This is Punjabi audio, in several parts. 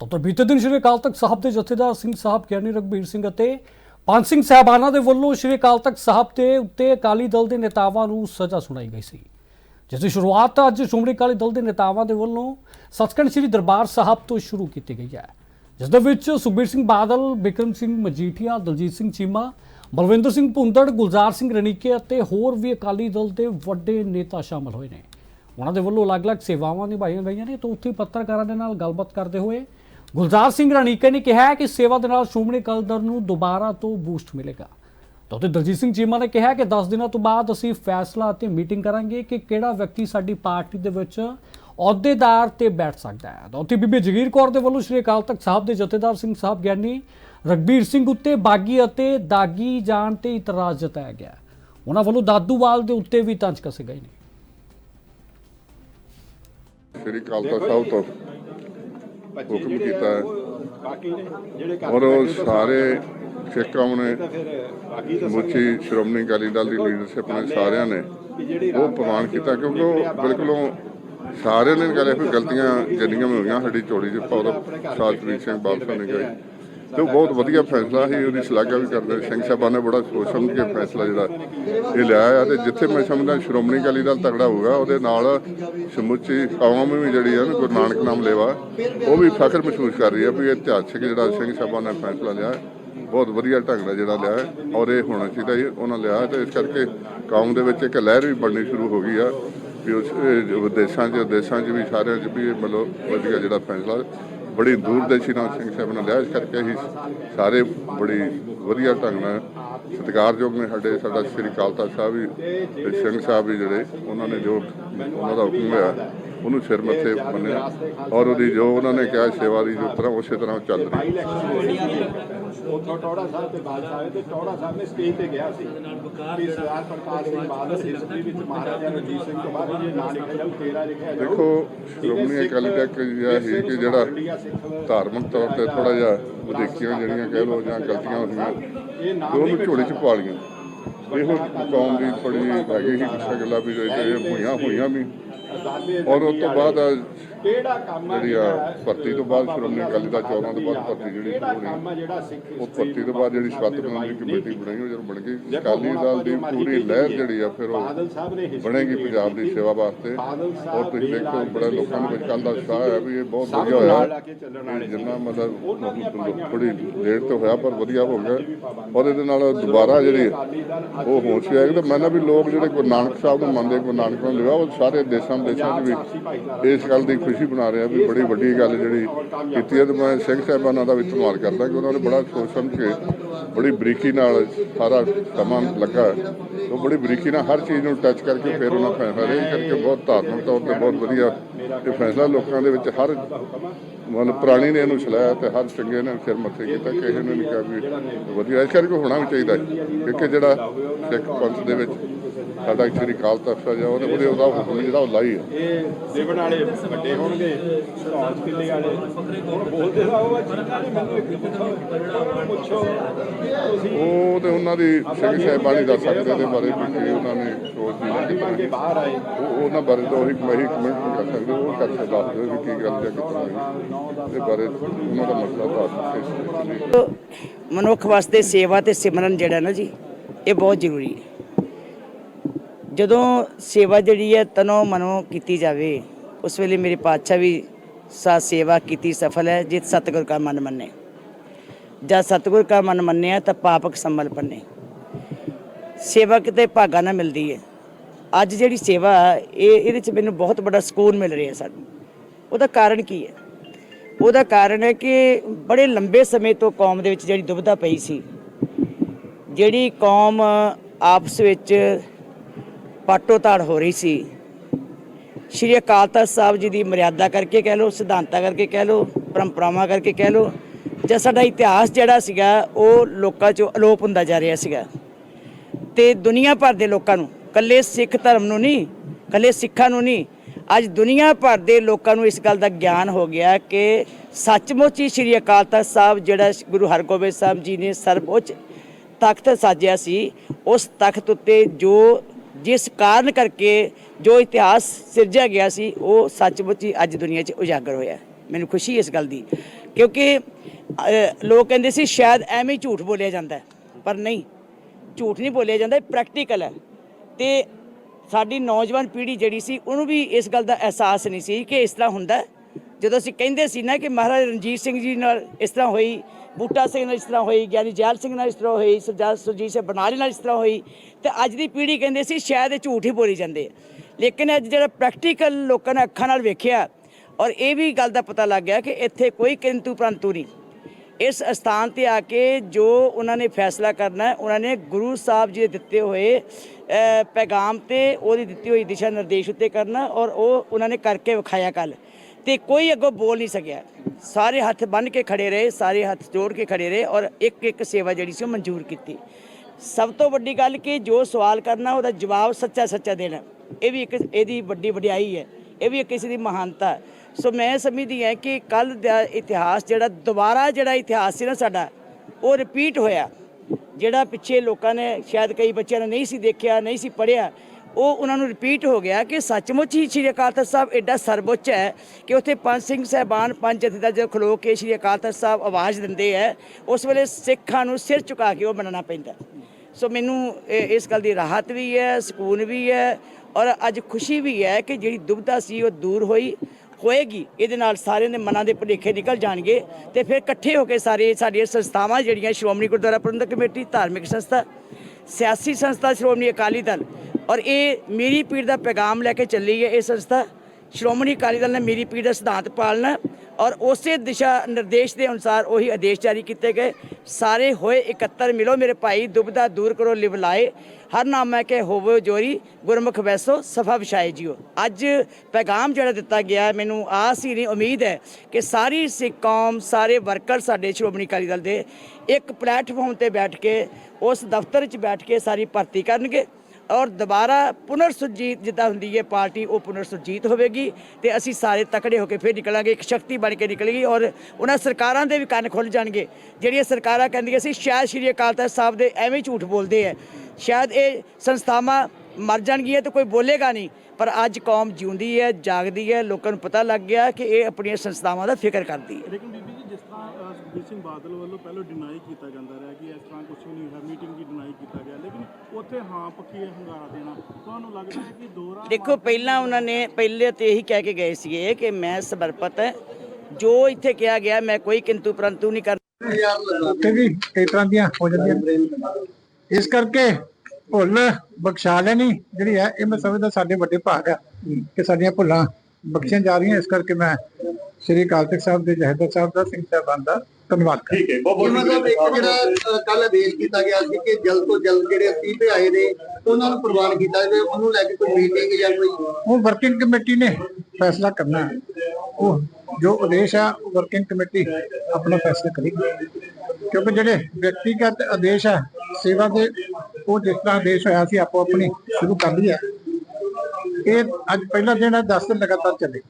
ਤਾਂ ਬੀਤੇ ਦਿਨ ਸ਼੍ਰੀ ਅਕਾਲ ਤਖਤ ਸਾਹਿਬ ਦੇ ਜਥੇਦਾਰ ਸਿੰਘ ਸਾਹਿਬ ਗਿਆਨੀ ਰਘਬੀਰ ਸਿੰਘ ਅਤੇ ਪੰਜ ਸਿੰਘ ਸਾਹਿਬਾਨਾਂ ਦੇ ਵੱਲੋਂ ਸ਼੍ਰੀ ਅਕਾਲ ਤਖਤ ਸਾਹਿਬ ਦੇ ਉੱਤੇ ਅਕਾਲੀ ਦਲ ਦੇ ਨੇਤਾਵਾਂ ਨੂੰ ਸਜ਼ਾ ਸੁਣਾਈ ਗਈ ਸੀ। ਜਿਸ ਦੀ ਸ਼ੁਰੂਆਤ ਅੱਜ ਸ਼੍ਰੋਮਣੀ ਅਕਾਲੀ ਦਲ ਦੇ ਨੇਤਾਵਾਂ ਦੇ ਵੱਲੋਂ ਸੱਚਖੰਡ ਸ੍ਰੀ ਦਰਬਾਰ ਸਾਹਿਬ ਤੋਂ ਸ਼ੁਰੂ ਕੀਤੀ ਗਈ ਹੈ। ਜਿਸ ਦੇ ਵਿੱਚ ਸੁਖਬੀਰ ਸਿੰਘ ਬਾਦਲ, ਬਿਕਰਮ ਸਿੰਘ ਮਜੀਠੀਆ, ਦਲਜੀਤ ਸਿੰਘ ਚੀਮਾ, ਬਲਵਿੰਦਰ ਸਿੰਘ ਭੁੰਦੜ, ਗੁਲਜ਼ਾਰ ਸਿੰਘ ਰਣੀਕੇ ਅਤੇ ਹੋਰ ਵੀ ਅਕਾਲੀ ਦਲ ਦੇ ਵੱਡੇ ਨੇਤਾ ਸ਼ਾਮਲ ਹੋਏ ਨੇ। ਉਹਨਾਂ ਦੇ ਵੱਲੋਂ ਅਲੱਗ-ਅਲੱਗ ਸੇਵਾਵਾਂ ਨਿਭਾਈਆਂ ਗਈਆਂ ਨੇ ਤਾਂ ਉੱਥੇ ਪੱਤਰਕਾਰਾਂ ਦੇ ਨਾਲ ਗੱਲਬਾਤ ਕਰਦੇ ਹੋਏ ਗੁਲਜ਼ਾਰ ਸਿੰਘ ਰਣੀਕੇ ਨੇ ਕਿਹਾ ਕਿ ਸੇਵਾ ਦੇ ਨਾਲ ਸ਼੍ਰੋਮਣੀ ਅਕਾਲੀ ਦਲ ਨੂੰ ਦੁਬਾਰਾ ਤੋਂ ਬੂਸਟ ਮਿਲੇਗਾ। ਤਾਂ ਉੱਥੇ ਦਲਜੀਤ ਸਿੰਘ ਚੀਮਾ ਨੇ ਕਿਹਾ ਕਿ 10 ਦਿਨਾਂ ਤੋਂ ਬਾਅਦ ਅਸੀਂ ਫੈਸਲਾ ਅਤੇ ਮੀਟਿੰਗ ਕਰਾਂਗੇ ਕਿ ਕਿਹੜਾ ਵਿਅਕਤੀ ਸਾਡੀ ਪਾਰਟੀ ਦੇ ਵਿੱਚ ਅਹੁਦੇਦਾਰ ਤੇ ਬੈਠ ਸਕਦਾ ਹੈ। ਤਾਂ ਉੱਥੇ ਬੀਬੀ ਜਗੀਰ ਕੌਰ ਦੇ ਵੱਲੋਂ ਸ਼੍ਰੀ ਅਕਾਲ ਤਖਤ ਸਾਹਿਬ ਦੇ ਜਥੇਦਾਰ ਸਿੰਘ ਸਾਹਿਬ ਗਿਆਨੀ ਰਗਬੀਰ ਸਿੰਘ ਉੱਤੇ ਬਾਗੀ ਅਤੇ ਦਾਗੀ ਜਾਣ ਤੇ ਇਤਰਾਜ਼ ਜਤਾਇਆ ਗਿਆ ਉਹਨਾਂ ਵੱਲੋਂ ਦਾਦੂਵਾਲ ਦੇ ਉੱਤੇ ਵੀ ਤੰਜ ਕਸੇ ਗਏ ਨੇ। ਸ੍ਰੀ ਅਕਾਲ ਤਖਤ ਸਾਹਿਬ ਤੋਂ ਹੁਕਮ ਕੀਤਾ ਹੈ। ਔਰ ਉਹ ਸਾਰੇ ਸਿੱਖ ਕੌਮ ਨੇ ਮੁੱਚੀ ਸ਼੍ਰੋਮਣੀ ਅਕਾਲੀ ਦਲ ਦੀ ਲੀਡਰਸ਼ਿਪ ਨੇ ਸਾਰਿਆਂ ਨੇ। ਉਹ ਪ੍ਰਮਾਣ ਕੀਤਾ ਕਿਉਂਕਿ ਉਹ ਬਿਲਕੁਲੋਂ ਸਾਰਿਆਂ ਨੇ ਕਹੇ ਕੋਈ ਗਲਤੀਆਂ ਜਿੰਨੀਆਂ ਹੋਈਆਂ ਸਾਡੀ ਚੋੜੀ ਦੇ ਪੌਰ ਸਾਤਵੀਰ ਸਿੰਘ ਬਾਦਸ਼ਾਹ ਨੇ ਗਏ ਤੇ ਉਹ ਬਹੁਤ ਵਧੀਆ ਫੈਸਲਾ ਸੀ, ਉਹਦੀ ਸ਼ਲਾਘਾ ਵੀ ਕਰਦੇ ਸਿੰਘ ਸਾਹਿਬਾਨ ਨੇ ਬੜਾ ਸੋਚ ਸਮਝ ਕੇ ਫੈਸਲਾ ਜਿਹੜਾ ਇਹ ਲਿਆ ਆ ਤੇ ਜਿੱਥੇ ਮੈਂ ਸਮਝਦਾ ਸ਼੍ਰੋਮਣੀ ਅਕਾਲੀ ਦਲ ਤਗੜਾ ਹੋਊਗਾ, ਉਹਦੇ ਨਾਲ ਸਮੁੱਚੀ ਕੌਮ ਵੀ ਜਿਹੜੀ ਆ ਨਾ, ਗੁਰੂ ਨਾਨਕ ਨਾਮ ਲੇਵਾ, ਉਹ ਵੀ ਫਖਰ ਮਹਿਸੂਸ ਕਰ ਰਹੀ ਆ ਵੀ ਇਹ ਇਤਿਹਾਸਕ ਜਿਹੜਾ ਸਿੰਘ ਸਾਹਿਬਾਨ ਨੇ ਫੈਸਲਾ ਲਿਆ, ਬਹੁਤ ਵਧੀਆ ਢੰਗ ਨਾਲ ਜਿਹੜਾ ਲਿਆ ਔਰ ਇਹ ਹੋਣਾ ਚਾਹੀਦਾ ਜੀ, ਉਹਨਾਂ ਲਿਆ ਹੈ ਤੇ ਇਸ ਕਰਕੇ ਕੌਮ ਦੇ ਵਿੱਚ ਇੱਕ ਲਹਿਰ ਵੀ ਬਣਨੀ ਸ਼ੁਰੂ ਹੋ ਗਈ ਆ, ਵੀ ਉਸ ਵਿਦੇਸ਼ਾਂ 'ਚ ਦੇਸ਼ਾਂ 'ਚ ਵੀ ਸਾਰਿਆਂ 'ਚ ਵੀ ਇਹ ਮਤਲਬ ਵਧੀਆ ਜਿਹੜਾ ਫੈਸਲਾ ਬੜੀ ਦੂਰਦਰਸ਼ੀ ਨਾਲ ਸਿੰਘ ਸਾਹਿਬ ਨਾਲ ਲਿਆ ਇਸ ਕਰਕੇ ਅਸੀਂ ਸਾਰੇ ਬੜੀ ਵਧੀਆ ਢੰਗ ਨਾਲ ਸਤਿਕਾਰਯੋਗ ਨੇ ਸਾਡੇ, ਸਾਡਾ ਸ੍ਰੀ ਅਕਾਲ ਤਖਤ ਸਾਹਿਬ ਵੀ ਸਿੰਘ ਸਾਹਿਬ ਵੀ ਜਿਹੜੇ, ਉਹਨਾਂ ਨੇ ਜੋ ਉਹਨਾਂ ਦਾ ਹੁਕਮ ਹੋਇਆ ਉਹਨੂੰ ਸਿਰ ਮੱਥੇ ਮੰਨਿਆ ਔਰ ਉਹਦੀ ਜੋ ਉਹਨਾਂ ਨੇ ਕਿਹਾ ਸੇਵਾ ਦੀ ਜੋ ਤਰ੍ਹਾਂ ਉਸੇ ਤਰ੍ਹਾਂ ਚੱਲ ਰਹੀ। ਹੈ ਉਥੋਂ ਟੌੜਾ ਸਾਹਿਬ ਤੇ ਬਾਦਸ਼ਾਹ ਆਏ ਤੇ ਟੌੜਾ ਸਾਹਿਬ ਨੇ ਸਟੇਜ ਤੇ ਗਿਆ ਸੀ। ਵੀ ਸਰਦਾਰ ਪ੍ਰਕਾਸ਼ ਸਿੰਘ ਬਾਦਲ ਹਿਸਟਰੀ ਵਿੱਚ ਮਹਾਰਾਜਾ ਰਣਜੀਤ ਸਿੰਘ ਤੋਂ ਬਾਅਦ ਜੇ ਨਾਂ ਲਿਖਿਆ ਜਾਊ ਤੇਰਾ ਲਿਖਿਆ ਜਾਊ। ਦੇਖੋ ਸ਼੍ਰੋਮਣੀ ਅਕਾਲੀ ਦਲ ਸੀ ਕਿ ਜਿਹੜਾ ਧਾਰਮਿਕ ਤੌਰ ਤੇ ਥੋੜਾ ਜਿਹਾ ਵਧੀਕੀਆਂ ਜਿਹੜੀਆਂ ਕਹਿ ਲਓ ਜਾਂ ਗਲਤੀਆਂ ਹੋਈਆਂ ਉਹਨੂੰ ਝੋਲੀ ਚ ਪਾ ਲਈਆਂ। ਇਹੋ ਕੌਮ ਦੀ ਥੋੜੀ ਹੈਗੀ ਗੱਲਾਂ ਵੀ ਹੋਈਆਂ ਹੋਈਆਂ ਵੀ। ਔਰ ਉਸ ਤੋਂ ਬਾਅਦ ਕਿਹੜਾ ਕੰਮ ਆ ਜਿਹੜੀ ਭਰਤੀ ਤੋਂ ਬਾਅਦ ਸ਼੍ਰੋਮਣੀ ਅਕਾਲੀ ਦਲ 14 ਤੋਂ ਬਾਅਦ ਭਰਤੀ ਜਿਹੜੀ ਸਿੱਖ ਉਹ ਭਰਤੀ ਤੋਂ ਬਾਅਦ ਜਿਹੜੀ ਸੱਤ ਮੈਂਬਰੀ ਕਮੇਟੀ ਬਣਾਈ ਉਹ ਜਦੋਂ ਬਣ ਗਈ ਅਕਾਲੀ ਦਲ ਦੀ ਪੂਰੀ ਲਹਿਰ ਜਿਹੜੀ ਆ ਫਿਰ ਉਹ ਨੇ ਬਣੇਗੀ ਪੰਜਾਬ ਦੀ ਸੇਵਾ ਵਾਸਤੇ। ਔਰ ਤੁਸੀਂ ਦੇਖੋ ਬੜਾ ਲੋਕਾਂ ਦੇ ਵਿੱਚ ਕੱਲ ਦਾ ਉਤਸ਼ਾਹ ਹੈ ਵੀ ਇਹ ਬਹੁਤ ਵਧੀਆ ਨੂੰ ਹੋਇਆ। ਕੇ ਕਿ ਜਿੰਨਾ ਮਤਲਬ ਬੜੀ ਲੇਟ ਤੋਂ ਹੋਇਆ ਪਰ ਵਧੀਆ ਹੋ ਗਿਆ। ਔਰ ਇਹਦੇ ਨਾਲ ਦੁਬਾਰਾ ਜਿਹੜੀ ਉਹ ਹੋਸ਼ ਆਏਗੀ ਤੇ ਮੈਂ ਨਾ ਵੀ ਲੋਕ ਜਿਹੜੇ ਗੁਰੂ ਨਾਨਕ ਸਾਹਿਬ ਨੂੰ ਮੰਨਦੇ ਗੁਰੂ ਨਾਨਕ ਨੂੰ ਲਿਆ ਉਹ ਸਾਰੇ ਦੇਸ਼ਾਂ ਵਿਦੇਸ਼ਾਂ 'ਚ ਵੀ ਇਸ ਗੱਲ ਦੀ ਖੁਸ਼ੀ ਬਣਾ ਰਿਹਾ ਵੀ ਬੜੀ ਵੱਡੀ ਗੱਲ ਜਿਹੜੀ ਕੀਤੀ ਹੈ ਤੇ ਮੈਂ ਸਿੰਘ ਸਾਹਿਬਾਨਾਂ ਦਾ ਵੀ ਧੰਨਵਾਦ ਕਰਦਾ ਕਿ ਉਹਨਾਂ ਨੇ ਬੜਾ ਸੋਚ ਸਮਝ ਕੇ ਬੜੀ ਬਰੀਕੀ ਨਾਲ ਸਾਰਾ ਸਮਾਂ ਲੱਗਾ ਉਹ ਬੜੀ ਬਰੀਕੀ ਨਾਲ ਹਰ ਚੀਜ਼ ਨੂੰ ਟੱਚ ਕਰਕੇ ਫਿਰ ਉਹਨਾਂ ਫੈਸਲਾ ਲਿਆ। ਕਰਕੇ ਬਹੁਤ ਧਾਰਮਿਕ ਤੌਰ ਤੇ ਬਹੁਤ ਵਧੀਆ ਇਹ ਫੈਸਲਾ ਲੋਕਾਂ ਦੇ ਵਿੱਚ ਹਰ ਮਤਲਬ ਪ੍ਰਾਣੀ ਨੇ ਇਹਨੂੰ ਛਲਾਇਆ ਤੇ ਹਰ ਚੰਗੇ ਨੇ ਸਿਰ ਮੱਥੇ ਕੀਤਾ ਕਿਸੇ ਨੇ ਨਹੀਂ ਕਿਹਾ ਵੀ ਵਧੀਆ ਇਸ ਕਰਕੇ ਹੋਣਾ ਵੀ ਚਾਹੀਦਾ ਹੈ। ਕਿਉਂਕਿ ਜਿਹੜਾ ਸਿੱਖ ਪੰਥ ਦੇ ਵਿੱਚ ਸਾਡਾ ਸ੍ਰੀ ਅਕਾਲ ਤਖਤ ਆ ਉਹਦੇ ਉਹਦੇ ਹੁਕਮ ਜਿਹੜਾ ਉਹ ਲਾਈ ਹੈ ਇਹ ਦੇਵਣ ਵਾਲੇ ਵੱਡੇ ਹੋਣਗੇ ਧੌਲ ਕਿੱਲੇ ਵਾਲੇ। ਹੁਣ ਬੋਲਦੇ ਤਾਂ ਉਹ ਮੈਨੂੰ ਪੁੱਛੋ। ਤੇ ਉਹਨਾਂ ਦੀ ਸਿੰਘ ਸਾਹਿਬਾਨੀ ਦੱਸ ਸਕਦੇ ਇਹਦੇ ਬਾਰੇ ਕੀ ਉਹਨਾਂ ਨੇ ਸੋਚ ਦੀ ਬਾਹਰ ਕੇ ਆਏ। ਉਹ ਉਹਨਾਂ ਬਾਰੇ ਤਾਂ ਉਹੀ ਹੀ ਕਮੈਂਟ ਕਰ ਸਕਦੇ ਉਹ ਕਰ ਸਕਦੇ ਦੱਸ ਦਿਓ ਵੀ ਕੀ ਗੱਲ ਜਾਂ ਕਿੱਥੋਂ ਹੋਈ ਇਹ ਬਾਰੇ ਉਹਨਾਂ ਦਾ ਮਸਲਾ ਤਾਂ ਮਨੁੱਖ ਵਾਸਤੇ ਸੇਵਾ ਤੇ ਸਿਮਰਨ ਜਿਹੜਾ ਨਾ ਜੀ ਇਹ ਬਹੁਤ ਜ਼ਰੂਰੀ ਹੈ। ਜਦੋਂ ਸੇਵਾ ਜਿਹੜੀ ਹੈ ਤਨੋਂ ਮਨੋਂ ਕੀਤੀ ਜਾਵੇ ਉਸ ਵੇਲੇ ਮੇਰੇ ਪਾਤਸ਼ਾਹ ਵੀ ਸਾ ਸੇਵਾ ਕੀਤੀ ਸਫਲ ਹੈ ਜਿਤ ਸਤਿਗੁਰ ਕਾ ਮਨ ਮੰਨੇ। ਜਦ ਸਤਿਗੁਰ ਕਾ ਮਨ ਮੰਨਿਆ ਤਾਂ ਪਾਪਕ ਸੰਭਲ ਪੰਨੇ। ਸੇਵਾ ਕਿਤੇ ਭਾਗਾ ਨਾਲ ਮਿਲਦੀ ਹੈ। ਅੱਜ ਜਿਹੜੀ ਸੇਵਾ ਇਹ ਇਹਦੇ ਚ ਮੈਨੂੰ ਬਹੁਤ ਬੜਾ ਸਕੂਨ ਮਿਲ ਰਿਹਾ ਸਾਨੂੰ। ਉਹਦਾ ਕਾਰਨ ਕੀ ਹੈ? ਉਹਦਾ ਕਾਰਨ ਹੈ ਕਿ ਬੜੇ ਲੰਬੇ ਸਮੇਂ ਤੋਂ ਕੌਮ ਦੇ ਵਿੱਚ ਜਿਹੜੀ ਦੁਬਿਧਾ ਪਈ ਸੀ। ਜਿਹੜੀ ਕੌਮ ਆਪਸ ਵਿੱਚ ਪਾਟੋ ਤਾੜ ਹੋ ਰਹੀ ਸੀ। ਸ਼੍ਰੀ ਅਕਾਲ ਤਖਤ ਸਾਹਿਬ ਜੀ ਦੀ ਮਰਿਆਦਾ ਕਰਕੇ ਕਹਿ ਲਓ, ਸਿਧਾਂਤਾਂ ਕਰਕੇ ਕਹਿ ਲਓ, ਪਰੰਪਰਾਵਾਂ ਕਰਕੇ ਕਹਿ ਲਓ, ਜਾਂ ਸਾਡਾ ਇਤਿਹਾਸ ਜਿਹੜਾ ਸੀਗਾ, ਉਹ ਲੋਕਾਂ 'ਚੋਂ ਅਲੋਪ ਹੁੰਦਾ ਜਾ ਰਿਹਾ ਸੀਗਾ। ਤੇ ਦੁਨੀਆ ਭਰ ਦੇ ਲੋਕਾਂ ਨੂੰ ਕੱਲੇ ਸਿੱਖ ਧਰਮ ਨੂੰ ਨਹੀਂ ਕੱਲੇ ਸਿੱਖਾਂ ਨੂੰ ਨਹੀਂ ਅੱਜ ਦੁਨੀਆ ਭਰ ਦੇ ਲੋਕਾਂ ਨੂੰ ਇਸ ਗੱਲ ਦਾ ਗਿਆਨ ਹੋ ਗਿਆ ਕਿ ਸੱਚਮੁੱਚ ਹੀ ਸ੍ਰੀ ਅਕਾਲ ਤਖਤ ਸਾਹਿਬ ਜਿਹੜਾ ਗੁਰੂ ਹਰਗੋਬਿੰਦ ਸਾਹਿਬ ਜੀ ਨੇ ਸਰਵਉੱਚ ਤਖਤ ਸਾਜਿਆ ਸੀ, ਉਸ ਤਖਤ ਉੱਤੇ ਜੋ ਜਿਸ ਕਾਰਨ ਕਰਕੇ ਜੋ ਇਤਿਹਾਸ ਸਿਰਜਿਆ ਗਿਆ ਸੀ, ਉਹ ਸੱਚਮੁੱਚ ਹੀ ਅੱਜ ਦੁਨੀਆ 'ਚ ਉਜਾਗਰ ਹੋਇਆ ਮੈਨੂੰ ਖੁਸ਼ੀ ਇਸ ਗੱਲ ਦੀ, ਕਿਉਂਕਿ ਲੋਕ ਕਹਿੰਦੇ ਸੀ ਸ਼ਾਇਦ ਐਵੇਂ ਹੀ ਝੂਠ ਬੋਲਿਆ ਜਾਂਦਾ ਪਰ ਨਹੀਂ, ਝੂਠ ਨਹੀਂ ਬੋਲਿਆ ਜਾਂਦਾ ਪ੍ਰੈਕਟੀਕਲ ਹੈ। ਤੇ ਸਾਡੀ ਨੌਜਵਾਨ ਪੀੜ੍ਹੀ ਜਿਹੜੀ ਸੀ, ਉਹਨੂੰ ਵੀ ਇਸ ਗੱਲ ਦਾ ਅਹਿਸਾਸ ਨਹੀਂ ਸੀ ਕਿ ਇਸ ਤਰ੍ਹਾਂ ਹੁੰਦਾ ਜਦੋਂ ਅਸੀਂ ਕਹਿੰਦੇ ਸੀ ਨਾ ਕਿ ਮਹਾਰਾਜਾ ਰਣਜੀਤ ਸਿੰਘ ਜੀ ਨਾਲ ਇਸ ਤਰ੍ਹਾਂ ਹੋਈ, ਬੂਟਾ ਸਿੰਘ ਨਾਲ ਇਸ ਤਰ੍ਹਾਂ ਹੋਈ, ਗਿਆਨੀ ਜੈਲ ਸਿੰਘ ਨਾਲ ਇਸ ਤਰ੍ਹਾਂ ਹੋਈ, ਸਰਦਾਰ ਸੁਰਜੀਤ ਸਿੰਘ ਬਨਾਲੀ ਨਾਲ ਇਸ ਤਰ੍ਹਾਂ ਹੋਈ, ਤੇ ਅੱਜ ਦੀ ਪੀੜ੍ਹੀ ਕਹਿੰਦੇ ਸੀ ਸ਼ਾਇਦ ਇਹ ਝੂਠ ਹੀ ਬੋਲੀ ਜਾਂਦੇ ਲੇਕਿਨ ਅੱਜ ਜਿਹੜਾ ਪ੍ਰੈਕਟੀਕਲ ਲੋਕਾਂ ਨੇ ਅੱਖਾਂ ਨਾਲ ਵੇਖਿਆ ਔਰ ਇਹ ਵੀ ਗੱਲ ਦਾ ਪਤਾ ਲੱਗ ਗਿਆ ਕਿ ਇੱਥੇ ਕੋਈ ਕਿੰਤੂ ਪ੍ਰੰਤੂ ਨਹੀਂ। ਇਸ ਸਥਾਨ ਤੇ ਆ ਕੇ ਜੋ ਉਹਨਾਂ ਨੇ ਫੈਸਲਾ ਕਰਨਾ ਉਹਨਾਂ ਨੇ ਗੁਰੂ ਸਾਹਿਬ ਜੀ ਦੇ ਦਿੱਤੇ ਹੋਏ ਪੈਗਾਮ ਤੇ ਉਹਦੀ ਦਿੱਤੀ ਹੋਈ ਦਿਸ਼ਾ ਨਿਰਦੇਸ਼ ਉੱਤੇ ਕਰਨਾ ਔਰ ਉਹ ਉਹਨਾਂ ਨੇ ਕਰਕੇ ਵਿਖਾਇਆ ਕੱਲ ਤੇ ਕੋਈ ਅੱਗੋਂ ਬੋਲ ਨਹੀਂ ਸਕਿਆ। ਸਾਰੇ ਹੱਥ ਬੰਨ ਕੇ ਖੜੇ ਰਹੇ, ਸਾਰੇ ਹੱਥ ਜੋੜ ਕੇ ਖੜੇ ਰਹੇ ਔਰ ਇੱਕ ਇੱਕ ਸੇਵਾ ਜਿਹੜੀ ਸੀ ਉਹ ਮਨਜ਼ੂਰ ਕੀਤੀ। ਸਭ ਤੋਂ ਵੱਡੀ ਗੱਲ ਕਿ ਜੋ ਸਵਾਲ ਕਰਨਾ, ਉਹਦਾ ਜਵਾਬ ਸੱਚਾ ਸੱਚਾ ਦੇਣਾ। ਇਹ ਵੀ ਇੱਕ ਇਹਦੀ ਵੱਡੀ ਵਡਿਆਈ ਹੈ। ਇਹ ਵੀ ਇੱਕ ਕਿਸੇ ਦੀ ਮਹਾਨਤਾ ਹੈ। ਸੋ ਮੈਂ ਸਮਝਦੀ ਹਾਂ ਕਿ ਕੱਲ ਦਾ ਇਤਿਹਾਸ ਜਿਹੜਾ, ਦੁਬਾਰਾ ਜਿਹੜਾ ਇਤਿਹਾਸ ਸੀ ਨਾ ਸਾਡਾ, ਉਹ ਰਿਪੀਟ ਹੋਇਆ ਜਿਹੜਾ ਪਿੱਛੇ ਲੋਕਾਂ ਨੇ, ਸ਼ਾਇਦ ਕਈ ਬੱਚਿਆਂ ਨੇ ਨਹੀਂ ਸੀ ਦੇਖਿਆ, ਨਹੀਂ ਸੀ ਪੜਿਆ ਉਹ ਉਹਨਾਂ ਨੂੰ ਰਿਪੀਟ ਹੋ ਗਿਆ ਕਿ ਸੱਚਮੁੱਚ ਹੀ ਸ਼੍ਰੀ ਅਕਾਲ ਤਖਤ ਸਾਹਿਬ ਐਡਾ ਸਰਵਉੱਚ ਹੈ ਕਿ ਉੱਥੇ ਪੰਜ ਸਿੰਘ ਸਹਿਬਾਨ, ਪੰਜ ਜਥੇਦਾਰ ਜਦੋਂ ਖਲੋ ਕੇ ਸ਼੍ਰੀ ਅਕਾਲ ਤਖਤ ਸਾਹਿਬ ਆਵਾਜ਼ ਦਿੰਦੇ ਹੈ, ਉਸ ਵੇਲੇ ਸਿੱਖਾਂ ਨੂੰ ਸਿਰ ਝੁਕਾ ਕੇ ਉਹ ਮੰਨਣਾ ਪੈਂਦਾ ਸੋ ਮੈਨੂੰ ਇਸ ਗੱਲ ਦੀ ਰਾਹਤ ਵੀ ਹੈ, ਸਕੂਨ ਵੀ ਹੈ ਔਰ ਅੱਜ ਖੁਸ਼ੀ ਵੀ ਹੈ ਕਿ ਜਿਹੜੀ ਦੁਬਿਧਾ ਸੀ ਉਹ ਦੂਰ ਹੋਈ, ਹੋਏਗੀ। ਇਹਦੇ ਨਾਲ ਸਾਰਿਆਂ ਦੇ ਮਨਾਂ ਦੇ ਭੁਲੇਖੇ ਨਿਕਲ ਜਾਣਗੇ ਤੇ ਫਿਰ ਇਕੱਠੇ ਹੋ ਕੇ ਸਾਰੇ ਸਾਡੀਆਂ ਸੰਸਥਾਵਾਂ ਜਿਹੜੀਆਂ ਸ਼੍ਰੋਮਣੀ ਗੁਰਦੁਆਰਾ ਪ੍ਰਬੰਧਕ ਕਮੇਟੀ, ਧਾਰਮਿਕ ਸੰਸਥਾ, ਸਿਆਸੀ ਸੰਸਥਾ, ਸ਼੍ਰੋਮਣੀ ਅਕਾਲੀ ਦਲ ਔਰ ਇਹ ਮੇਰੀ ਪੀੜ ਦਾ ਪੈਗਾਮ ਲੈ ਕੇ ਚੱਲੀ ਹੈ ਇਹ ਸੰਸਥਾ। ਸ਼੍ਰੋਮਣੀ ਅਕਾਲੀ ਦਲ ਨੇ ਮੇਰੀ ਪੀੜ ਦਾ ਸਿਧਾਂਤ ਪਾਲਣਾ ਔਰ ਉਸੇ ਦਿਸ਼ਾ ਨਿਰਦੇਸ਼ ਦੇ ਅਨੁਸਾਰ ਉਹੀ ਆਦੇਸ਼ ਜਾਰੀ ਕੀਤੇ ਗਏ। ਸਾਰੇ ਹੋਏ ਇਕੱਤਰ ਮਿਲੋ ਮੇਰੇ ਭਾਈ, ਦੁਬਦਾ ਦੂਰ ਕਰੋ, ਲਿਵ ਲਾਏ। ਹਰ ਨਾਮੈ ਕੇ ਹੋਵੋ ਜੋਰੀ, ਗੁਰਮੁਖ ਵੈਸੋ, ਸਫਾ ਵਿਛਾਏ ਜਿਓ। ਅੱਜ ਪੈਗਾਮ ਜਿਹੜਾ ਦਿੱਤਾ ਗਿਆ ਮੈਨੂੰ ਆਸ ਹੀ ਨਹੀਂ, ਉਮੀਦ ਹੈ ਕਿ ਸਾਰੀ ਸਿੱਖ ਕੌਮ, ਸਾਰੇ ਵਰਕਰ ਸਾਡੇ ਸ਼੍ਰੋਮਣੀ ਅਕਾਲੀ ਦਲ ਦੇ ਇੱਕ ਪਲੇਟਫਾਰਮ ਤੇ ਬੈਠ ਕੇ, ਉਸ ਦਫ਼ਤਰ 'ਚ ਬੈਠ ਕੇ ਸਾਰੀ ਭਰਤੀ ਕਰਨਗੇ। ਔਰ ਦੁਬਾਰਾ ਪੁਨਰ ਸੁਰਜੀਤ ਜਿੱਦਾਂ ਹੁੰਦੀ ਹੈ ਪਾਰਟੀ, ਉਹ ਪੁਨਰ ਸੁਰਜੀਤ ਹੋਵੇਗੀ ਤੇ ਅਸੀਂ ਸਾਰੇ ਤਕੜੇ ਹੋ ਕੇ ਫਿਰ ਨਿਕਲਾਂਗੇ, ਇੱਕ ਸ਼ਕਤੀ ਬਣ ਕੇ ਨਿਕਲੇਗੀ ਔਰ ਉਹਨਾਂ ਸਰਕਾਰਾਂ ਦੇ ਵੀ ਕੰਨ ਖੁੱਲ ਜਾਣਗੇ। ਜਿਹੜੀਆਂ ਸਰਕਾਰਾਂ ਕਹਿੰਦੀਆਂ ਸੀ, ਸ਼ਾਇਦ ਸ਼੍ਰੀ ਅਕਾਲ ਤਖਤ ਸਾਹਿਬ ਦੇ ਐਵੇਂ ਝੂਠ ਬੋਲਦੇ ਆ ਸ਼ਾਇਦ ਇਹ ਸੰਸਥਾਵਾਂ ਮਰ ਜਾਣਗੀਆਂ ਤੇ ਕੋਈ ਬੋਲੇਗਾ ਨਹੀਂ, ਪਰ ਅੱਜ ਕੌਮ ਜਿਉਂਦੀ ਹੈ ਜਾਗਦੀ ਹੈ ਲੋਕਾਂ ਨੂੰ ਪਤਾ ਲੱਗ ਗਿਆ ਕਿ ਇਹ ਆਪਣੀਆਂ ਸੰਸਥਾਵਾਂ ਦਾ ਫਿਕਰ ਕਰਦੀ ਹੈ ਲੇਕਿਨ ਬੀਬੀ ਜੀ ਜਿਸ ਤਰ੍ਹਾਂ ਅ, ਸੁਖਬੀਰ ਸਿੰਘ ਬਾਦਲ ਵੱਲੋਂ ਪਹਿਲਾਂ ਡਿਨਾਈ ਕੀਤਾ ਜਾਂਦਾ ਰਿਹਾ ਕਿ ਇਸ ਤਰ੍ਹਾਂ ਕੁਝ ਨਹੀਂ ਹੋਇਆ ਮੀਟਿੰਗ ਦੀ ਡਿਨਾਈ ਕੀਤਾ ਗਿਆ। ਲੇਕਿਨ ਉੱਥੇ ਹਾਂ ਪੱਕੀ ਹੰਗਾਰਾ ਦੇਣਾ ਤੁਹਾਨੂੰ ਲੱਗਦਾ ਹੈ ਕਿ ਦੋਰਾ ਦੇਖੋ ਪਹਿਲਾਂ ਉਹਨਾਂ ਨੇ ਪਹਿਲੇ ਤੇ ਇਹੀ ਕਹਿ ਕੇ ਗਏ ਸੀਗੇ ਕਿ ਮੈਂ ਸਮਰਪਿਤ ਹੈ। ਜੋ ਇੱਥੇ ਕਿਹਾ ਗਿਆ ਮੈਂ ਕੋਈ ਕਿੰਤੂ ਪ੍ਰੰਤੂ ਨਹੀਂ ਕਰ ਉੱਥੇ ਵੀ ਕਈ ਤਰ੍ਹਾਂ ਦੀਆਂ ਹੋ ਜਾਂਦੀਆਂ। ਇਸ ਕਰਕੇ ਭੁੱਲ ਬਖਸ਼ਾ ਲੈਣੀ ਜਿਹੜੀ ਹੈ ਇਹ ਮੈਂ ਸਮਝਦਾ ਸਾਡੇ ਵੱਡੇ ਭਾਗ ਆ ਕਿ ਸਾਡੀਆਂ ਭੁੱਲਾਂ ਬਖਸ਼ੀਆਂ ਜਾ ਰਹੀਆਂ। ਇਸ ਕਰਕੇ ਮੈਂ ਸ੍ਰੀ ਅਕਾਲ ਤਖਤ ਸਾਹਿਬ ਦੇ ਜਹਦਰ ਸਾਹਿਬ ਦਾ ਸਿੰਘ ਸਾਹਿਬਾਨ ਦਾ ਧੰਨਵਾਦ। ਠੀਕ ਹੈ ਬਹੁਤ ਬਹੁਤ ਮਤਲਬ ਇੱਕ ਜਿਹੜਾ ਕੱਲ ਆਦੇਸ਼ ਕੀਤਾ ਗਿਆ ਸੀ ਕਿ ਜਲਦ ਤੋਂ ਜਲਦ ਜਿਹੜੇ ਅਸਤੀਫੇ ਆਏ ਨੇ ਉਹਨਾਂ ਨੂੰ ਪ੍ਰਵਾਨ ਕੀਤਾ ਜਾਵੇ ਉਹਨੂੰ ਲੈ ਕੇ ਕੋਈ ਮੀਟਿੰਗ ਜਾਂ ਕੋਈ ਉਹ ਵਰਕਿੰਗ ਕਮੇਟੀ ਨੇ ਫੈਸਲਾ ਕਰਨਾ ਹੈ। ਉਹ ਜੋ ਆਦੇਸ਼ ਆ ਵਰਕਿੰਗ ਕਮੇਟੀ ਆਪਣਾ ਫੈਸਲਾ ਕਰੇਗੀ। ਕਿਉਂਕਿ ਜਿਹੜੇ ਵਿਅਕਤੀਗਤ ਆਦੇਸ਼ ਆ ਸੇਵਾ ਦੇ ਉਹ ਜਿਸ ਤਰ੍ਹਾਂ ਆਦੇਸ਼ ਹੋਇਆ ਸੀ ਆਪੋ ਆਪਣੀ ਸ਼ੁਰੂ ਕਰ ਲਈ ਹੈ ਇਹ ਅੱਜ ਪਹਿਲਾ ਦਿਨ ਹੈ 10 ਦਿਨ ਲਗਾਤਾਰ ਚੱਲੇ।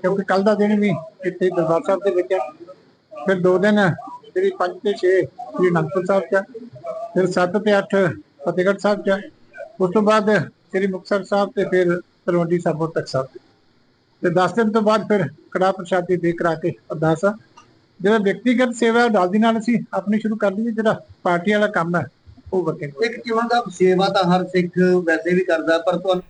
ਕਿਉਂਕਿ ਕੱਲ ਦਾ ਦਿਨ ਵੀ ਇੱਥੇ ਦਰਬਾਰ ਸਾਹਿਬ ਦੇ ਵਿੱਚ ਹੈ ਫਿਰ ਦੋ ਦਿਨ ਜਿਹੜੀ 5 ਤੇ 6 ਸ੍ਰੀ ਅਨੰਦਪੁਰ ਸਾਹਿਬ ਚ ਹੈ। ਫਿਰ 7 ਤੇ 8 ਫਤਿਹਗੜ੍ਹ ਸਾਹਿਬ ਚ ਹੈ। ਉਸ ਤੋਂ ਬਾਅਦ ਸ੍ਰੀ ਮੁਕਤਸਰ ਸਾਹਿਬ ਤੇ ਫਿਰ ਤਲਵੰਡੀ ਸਾਬੋ ਤੱਕ ਸਾਹਿਬ ਤੇ 10 ਦਿਨ ਤੋਂ ਬਾਅਦ ਫਿਰ ਕੜਾਹ ਪ੍ਰਸ਼ਾਦੀ ਦੇ ਕਰਾ ਕੇ ਅਰਦਾਸ ਆ ਜਿਹੜਾ ਵਿਅਕਤੀਗਤ ਸੇਵਾ ਉਹ ਨਾਲ ਦੀ ਨਾਲ ਅਸੀਂ ਆਪਣੀ ਸ਼ੁਰੂ ਕਰ ਲਈਏ, ਜਿਹੜਾ ਪਾਰਟੀ ਵਾਲਾ ਕੰਮ ਹੈ, ਉਹ ਵਰਕਿੰਗ ਇੱਕ ਕਿਵੇਂ ਦਾ ਸੇਵਾ ਤਾਂ ਹਰ ਸਿੱਖ ਵੈਸੇ ਵੀ ਕਰਦਾ, ਪਰ ਤੁਹਾਨੂੰ